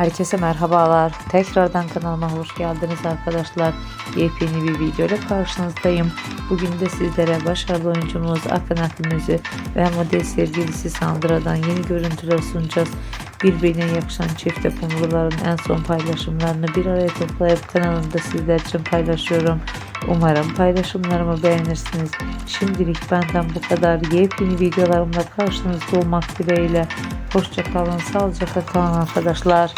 Herkese merhabalar. Tekrardan kanalıma hoş geldiniz arkadaşlar. Yepyeni bir video ile karşınızdayım. Bugün de sizlere başarılı oyuncumuz Akın Akgümüz'ü ve model sevgilisi Sandra'dan yeni görüntüler sunacağız. Birbirine yakışan çift yapımcıların en son paylaşımlarını bir araya toplayıp kanalımda sizler için paylaşıyorum. Umarım paylaşımlarımı beğenirsiniz. Şimdilik benden bu kadar. Yepyeni videolarımla karşınızda olmak dileğiyle. Hoşçakalın, sağlıcakla kalın arkadaşlar.